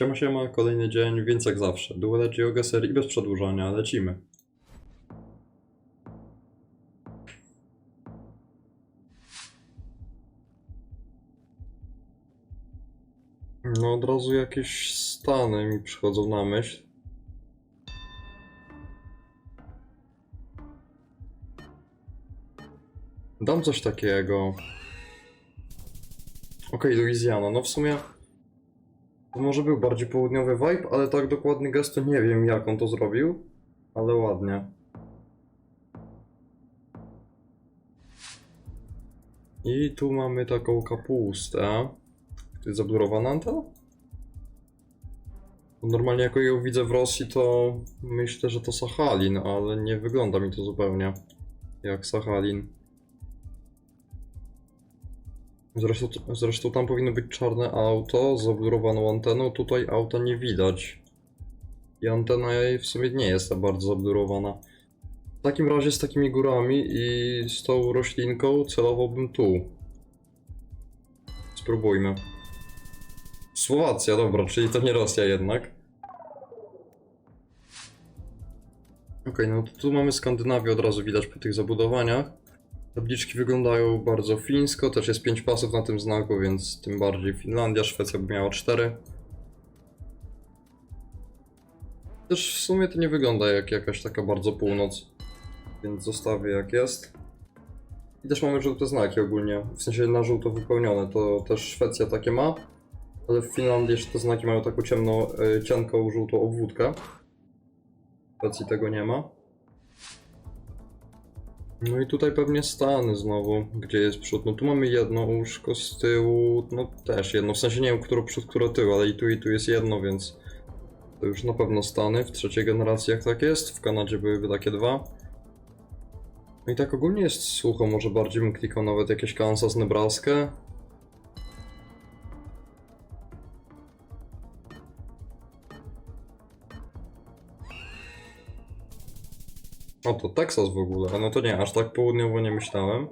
Siema, siema, kolejny dzień, więc jak zawsze. Duele Geogeser i bez przedłużania, lecimy. No od razu jakieś stany mi przychodzą na myśl. Dam coś takiego. Okej, Louisiana, no w sumie... To może był bardziej południowy vibe, ale tak dokładny gest to nie wiem jak on to zrobił, ale ładnie. I tu mamy taką kapustę. To jest zablurowana antena? Normalnie jako ją widzę w Rosji to myślę, że to Sachalin, ale nie wygląda mi to zupełnie jak Sachalin. Zresztą, zresztą tam powinno być czarne auto z zablurowaną anteną, tutaj auta nie widać. I antena jej w sumie nie jest tak bardzo zablurowana. W takim razie z takimi górami i z tą roślinką celowałbym tu. Spróbujmy. Słowacja, dobra, czyli to nie Rosja jednak. Okej, no to tu mamy Skandynawię, od razu widać po tych zabudowaniach. Tabliczki wyglądają bardzo fińsko, też jest 5 pasów na tym znaku, więc tym bardziej Finlandia, Szwecja by miała 4. Też w sumie to nie wygląda jak jakaś taka bardzo północ, więc zostawię jak jest. I też mamy żółte znaki ogólnie, w sensie na żółto wypełnione, to też Szwecja takie ma, ale w Finlandii jeszcze te znaki mają taką ciemną, y, cienką żółtą obwódkę. W Szwecji tego nie ma. No i tutaj pewnie Stany znowu, gdzie jest przód. No tu mamy jedno łóżko z tyłu, no też jedno, w sensie nie wiem, które przód, które tył, ale i tu i tu jest jedno, więc to już na pewno Stany. W trzeciej generacji jak tak jest, w Kanadzie byłyby takie dwa. No i tak ogólnie jest sucho, może bardziej bym klikał nawet jakieś Kansas, Nebraskę. O, to Teksas w ogóle. No to nie, aż tak południowo nie myślałem.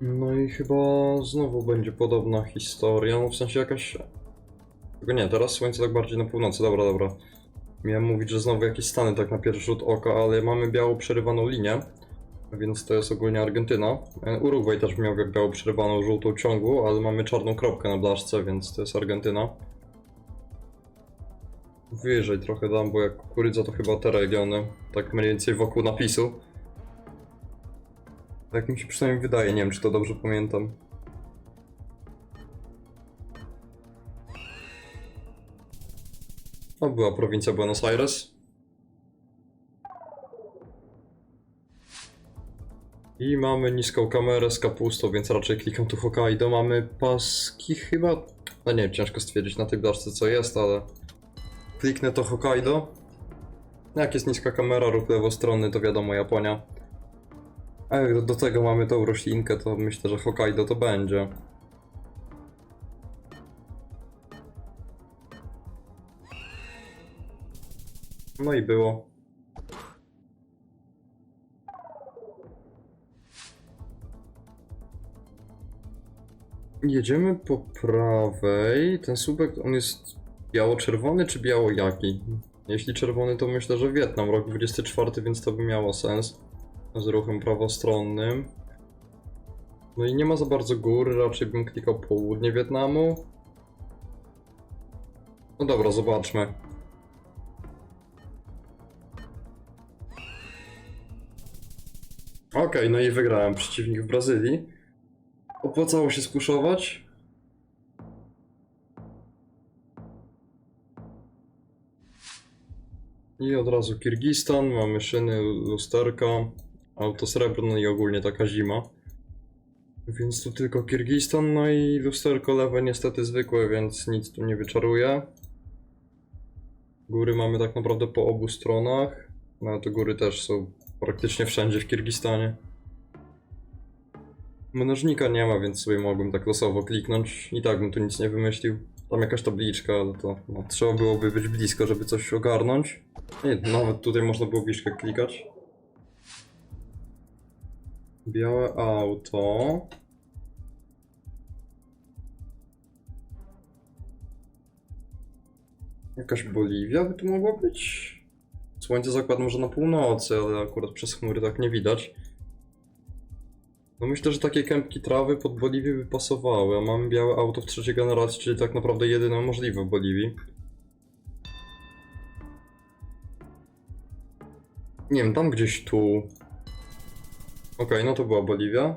No i chyba znowu będzie podobna historia, no w sensie jakaś... Tylko nie, teraz słońce tak bardziej na północy, dobra, dobra. Miałem mówić, że znowu jakieś Stany tak na pierwszy rzut oka, ale mamy biało przerywaną linię. Więc to jest ogólnie Argentyna. Urugwaj też miał biało przerywaną żółtą ciągłą, ale mamy czarną kropkę na blaszce, więc to jest Argentyna. Wyżej trochę dam, bo jak kukurydza to chyba te regiony. Tak mniej więcej wokół napisu. Tak mi się przynajmniej wydaje, nie wiem czy to dobrze pamiętam. O, była prowincja Buenos Aires. I mamy niską kamerę z kapustą, więc raczej klikam tu Hokkaido. Mamy paski chyba... No nie ciężko stwierdzić na tej blaszce co jest, ale... Kliknę to Hokkaido. Jak jest niska kamera, ruch lewostronny, to wiadomo Japonia. A jak do, do tego mamy tą roślinkę, to myślę, że Hokkaido to będzie. No i było. Jedziemy po prawej. Ten słupek, on jest biało-czerwony czy biało-jaki? Jeśli czerwony, to myślę, że Wietnam, rok 24, więc to by miało sens. Z ruchem prawostronnym. No i nie ma za bardzo gór, raczej bym klikał południe Wietnamu. No dobra, zobaczmy. Okej, no i wygrałem przeciwnik w Brazylii. Opłacało się spuszować. I od razu Kirgistan, mamy szyny, lusterka, auto srebrne i ogólnie taka zima. Więc tu tylko Kirgistan, no i lusterko lewe niestety zwykłe, więc nic tu nie wyczaruje. Góry mamy tak naprawdę po obu stronach, no te góry też są praktycznie wszędzie w Kirgistanie. Mnożnika nie ma, więc sobie mogłem tak losowo kliknąć. I tak bym tu nic nie wymyślił tam jakaś tabliczka, ale to no, trzeba byłoby być blisko, żeby coś ogarnąć. Nie, nawet tutaj można było bliżkę klikać. Białe auto. Jakaś Boliwia by tu mogła być? Słońce zakładam, że na północy, ale akurat przez chmury tak nie widać. No myślę, że takie kępki trawy pod Boliwię by pasowały, a mamy białe auto w trzeciej generacji, czyli tak naprawdę jedyne możliwe w Boliwii. Nie wiem, tam gdzieś tu. Okej, no to była Boliwia.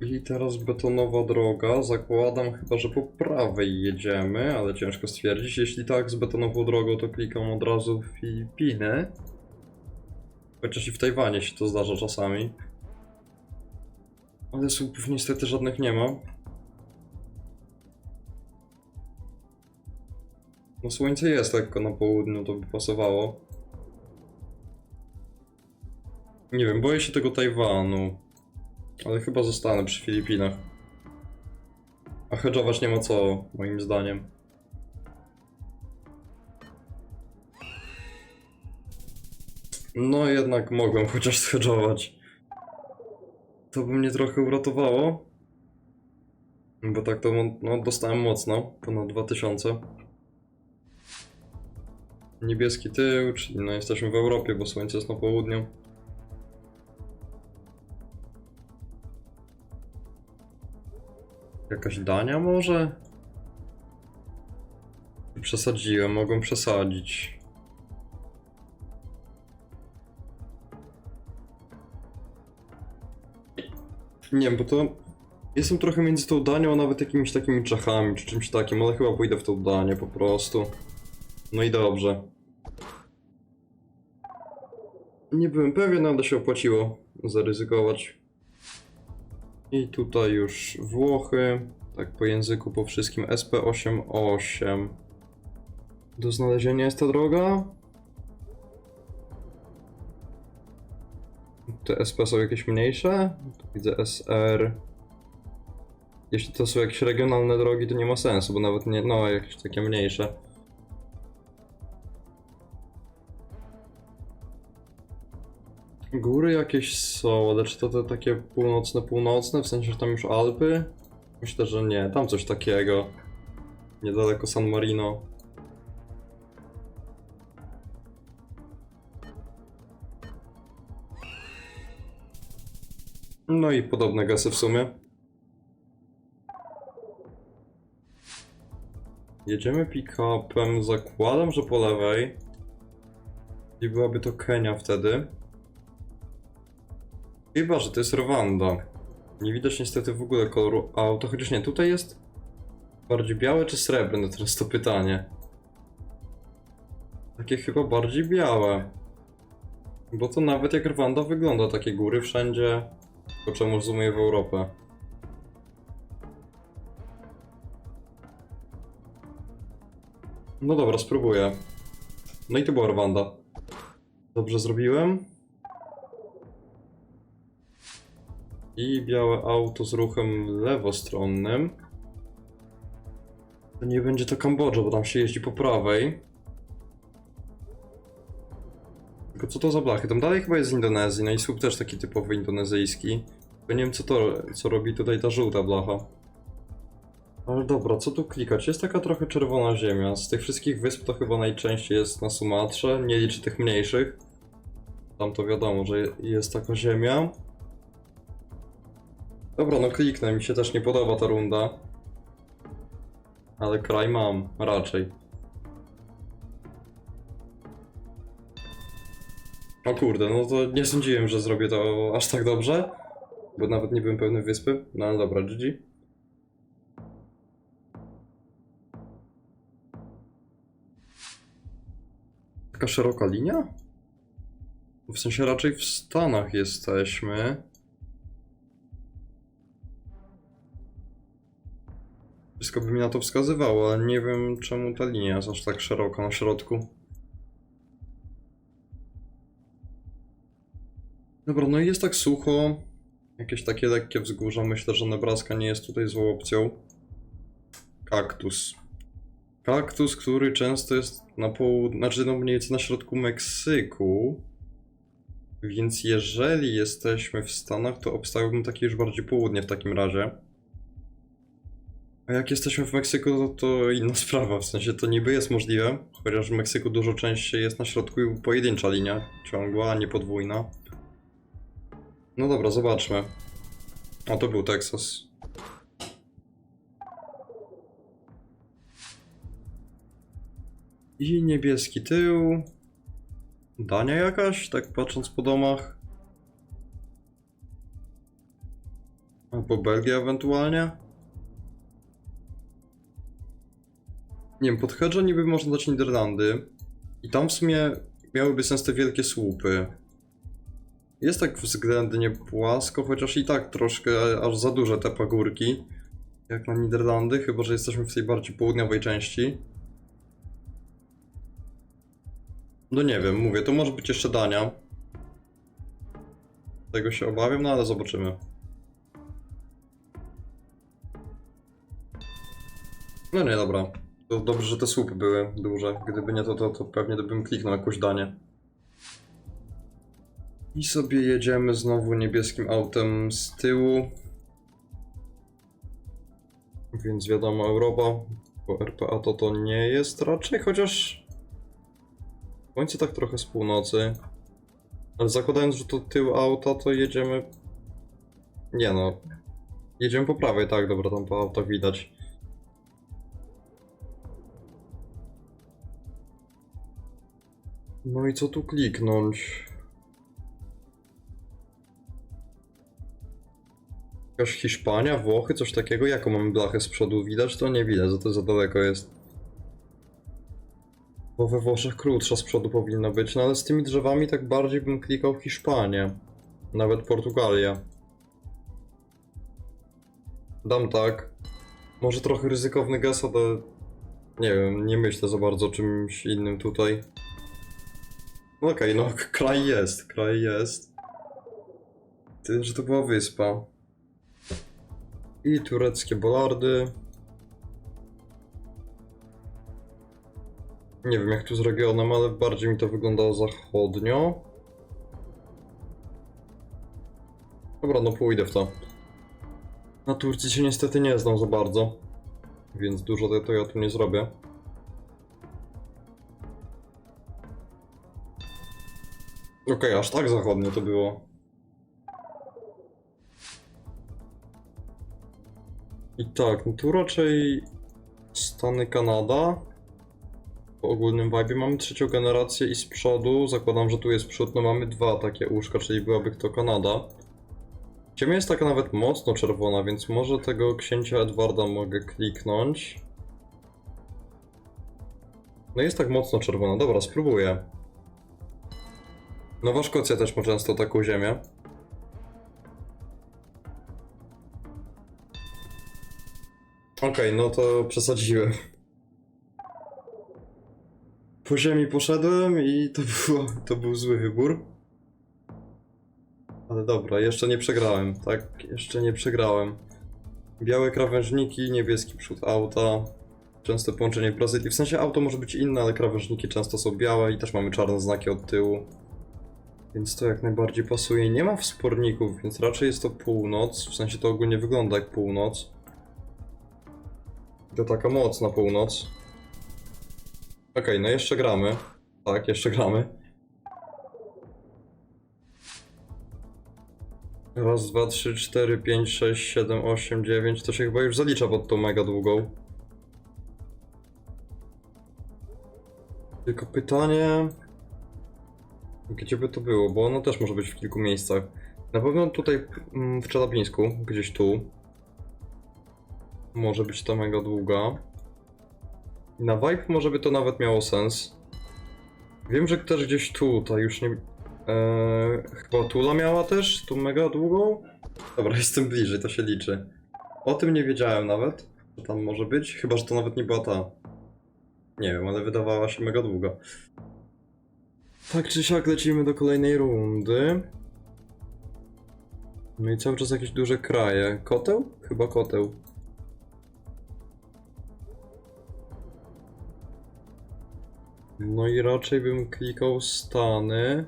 I teraz betonowa droga. Zakładam chyba, że po prawej jedziemy, ale ciężko stwierdzić. Jeśli tak, z betonową drogą, to klikam od razu w Filipiny. Chociaż i w Tajwanie się to zdarza czasami. Ale słupów niestety żadnych nie ma. No słońce jest lekko na południu, to by pasowało. Nie wiem, boję się tego Tajwanu. Ale chyba zostanę przy Filipinach. A hedżować nie ma co, moim zdaniem. No jednak mogłem chociaż zhedżować. To by mnie trochę uratowało. Bo tak to no, dostałem mocno, ponad 2000. Niebieski tył, czyli no jesteśmy w Europie, bo słońce jest na południu. Jakaś Dania może? Przesadziłem, mogłem przesadzić. Nie wiem, bo to... Jestem trochę między tą Danią, a nawet jakimiś takimi Czechami, czy czymś takim, ale chyba pójdę w tą Danię po prostu. No i dobrze. Nie byłem pewien, ale się opłaciło zaryzykować. I tutaj już Włochy, tak po języku, po wszystkim SP88. Do znalezienia jest ta droga. Te SP są jakieś mniejsze? Widzę SR. Jeśli to są jakieś regionalne drogi, to nie ma sensu, bo nawet nie, no jakieś takie mniejsze. Góry jakieś są, ale czy to te takie północne, północne, w sensie, że tam już Alpy? Myślę, że nie, tam coś takiego. Niedaleko San Marino. No i podobne gasy w sumie. Jedziemy pick-upem, zakładam, że po lewej. I byłaby to Kenia wtedy. Chyba, że to jest Rwanda. Nie widać niestety w ogóle koloru auta, chociaż nie, tutaj jest bardziej białe czy srebrne, teraz to pytanie. Takie chyba bardziej białe. Bo to nawet jak Rwanda wygląda, takie góry wszędzie. Po czemu zoomuję w Europę. No dobra, spróbuję. No i to była Rwanda. Dobrze zrobiłem? I białe auto z ruchem lewostronnym. To nie będzie to Kambodża, bo tam się jeździ po prawej. Tylko co to za blachy? Tam dalej chyba jest z Indonezji, no i słup też taki typowy indonezyjski. Tylko nie wiem co to, co robi tutaj ta żółta blacha. Ale dobra, co tu klikać? Jest taka trochę czerwona ziemia. Z tych wszystkich wysp to chyba najczęściej jest na Sumatrze, nie liczy tych mniejszych. Tam to wiadomo, że jest taka ziemia. Dobra, no kliknę, mi się też nie podoba ta runda. Ale kraj mam, raczej. O kurde, no to nie sądziłem, że zrobię to aż tak dobrze. Bo nawet nie byłem pewny wyspy. No ale dobra, GG. Taka szeroka linia? W sensie raczej w Stanach jesteśmy. Wszystko by mi na to wskazywało, ale nie wiem czemu ta linia jest aż tak szeroka na środku. Dobra, no i jest tak sucho. Jakieś takie lekkie wzgórza. Myślę, że Nebraska nie jest tutaj złą opcją. Kaktus. Kaktus, który często jest na południu, znaczy no mniej więcej na środku Meksyku. Więc jeżeli jesteśmy w Stanach, to obstawiłbym takie już bardziej południe w takim razie. A jak jesteśmy w Meksyku, to, to inna sprawa. W sensie to niby jest możliwe, chociaż w Meksyku dużo częściej jest na środku pojedyncza linia ciągła, a nie podwójna. No dobra, zobaczmy. A to był Teksas. I niebieski tył. Dania jakaś, tak patrząc po domach. Albo Belgia ewentualnie. Nie wiem, pod Hedge'a niby można dać Niderlandy. I tam w sumie miałyby sens te wielkie słupy. Jest tak względnie płasko, chociaż i tak troszkę aż za duże te pagórki. Jak na Niderlandy, chyba że jesteśmy w tej bardziej południowej części. No nie wiem, mówię, to może być jeszcze Dania. Tego się obawiam, no ale zobaczymy. No nie, dobra. To dobrze, że te słupy były duże. Gdyby nie to, to, to pewnie bym kliknął jakąś Danię. I sobie jedziemy znowu niebieskim autem z tyłu. Więc wiadomo, Europa, bo RPA to to nie jest raczej, chociaż Słońce tak trochę z północy. Ale zakładając, że to tył auta, to jedziemy... Nie no. Jedziemy po prawej, tak, dobra, tam po autach widać. No i co tu kliknąć? Jakaś Hiszpania, Włochy, coś takiego? Jaką mamy blachę z przodu? Widać? To nie widać, za to za daleko jest. Bo we Włoszech krótsza z przodu powinna być, no ale z tymi drzewami tak bardziej bym klikał Hiszpanię. Nawet Portugalia. Dam tak. Może trochę ryzykowny gest, ale... Nie wiem, nie myślę za bardzo o czymś innym tutaj. Okej, no kraj jest, kraj jest. Ty, że to była wyspa. I tureckie bolardy. Nie wiem jak tu z regionem, ale bardziej mi to wyglądało zachodnio. Dobra, no pójdę w to. Na Turcji się niestety nie znam za bardzo. Więc dużo to, ja tu nie zrobię. Okej, aż tak zachodnio to było. I tak, no tu raczej Stany Kanada. Po ogólnym vibe mamy trzecią generację i z przodu, zakładam, że tu jest przód, no mamy dwa takie łóżka, czyli byłaby to Kanada. Ziemia jest taka nawet mocno czerwona, więc może tego księcia Edwarda mogę kliknąć. No jest tak mocno czerwona, dobra, spróbuję. Nowa Szkocja też ma często taką ziemię. Okej, no to przesadziłem. Po ziemi poszedłem i to, było, to był zły wybór. Ale dobra, jeszcze nie przegrałem, tak? Jeszcze nie przegrałem. Białe krawężniki, niebieski przód auta. Częste połączenie Brazylii. W sensie auto może być inne, ale krawężniki często są białe i też mamy czarne znaki od tyłu. Więc to jak najbardziej pasuje. Nie ma wsporników, więc raczej jest to północ. W sensie to ogólnie wygląda jak północ. To taka mocna północ. Okej, no jeszcze gramy. Tak, jeszcze gramy. Raz, dwa, trzy, cztery, pięć, sześć, siedem, osiem, dziewięć. To się chyba już zalicza pod tą mega długą. Tylko pytanie... Gdzie by to było? Bo ono też może być w kilku miejscach. Na pewno tutaj mm, w Czelapińsku, gdzieś tu. Może być to mega długa. Na vibe może by to nawet miało sens. Wiem, że też gdzieś tutaj już nie... Eee, chyba Tula miała też tu mega długą? Dobra, jestem bliżej, to się liczy. O tym nie wiedziałem nawet, że tam może być. Chyba, że to nawet nie była ta. Nie wiem, ale wydawała się mega długa. Tak czy siak lecimy do kolejnej rundy. No i cały czas jakieś duże kraje. Koteł? Chyba koteł. No i raczej bym klikał Stany.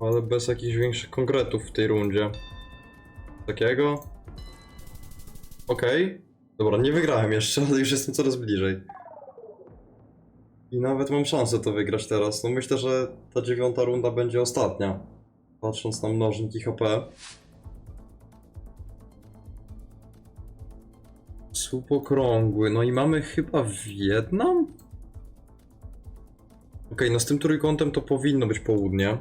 Ale bez jakichś większych konkretów w tej rundzie. Takiego? Okej. Dobra, nie wygrałem jeszcze, ale już jestem coraz bliżej. I nawet mam szansę to wygrać teraz. No myślę, że ta dziewiąta runda będzie ostatnia. Patrząc na mnożniki HP. Słup okrągły. No i mamy chyba Wietnam? Okej, no z tym trójkątem to powinno być południe.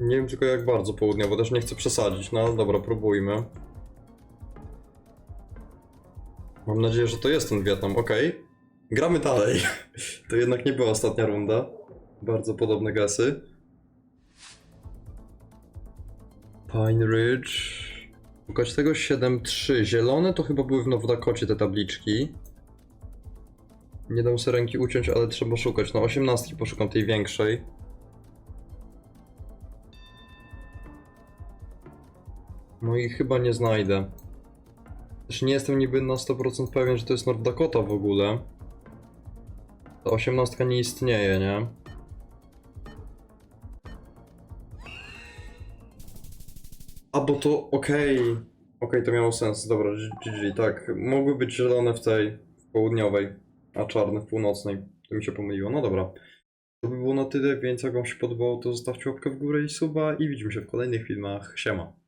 Nie wiem tylko jak bardzo południowo, też nie chcę przesadzić, no ale dobra, próbujmy. Mam nadzieję, że to jest ten Wietnam, okej. Gramy dalej. To jednak nie była ostatnia runda. Bardzo podobne gesy. Pine Ridge. Szukać tego 7-3. Zielone to chyba były w Nowdakocie te tabliczki. Nie dam sobie ręki uciąć, ale trzeba szukać. Na 18 poszukam tej większej. No i chyba nie znajdę. Też nie jestem niby na 100% pewien, że to jest North Dakota w ogóle. Ta 18 nie istnieje, nie? Bo to okej. Okej, to miało sens. Dobra, GG, tak. Mogły być zielone w tej w południowej, a czarne w północnej. To mi się pomyliło. No dobra. To by było na tyle, więc jak wam się podobało, to zostawcie łapkę w górę i suba i widzimy się w kolejnych filmach. Siema.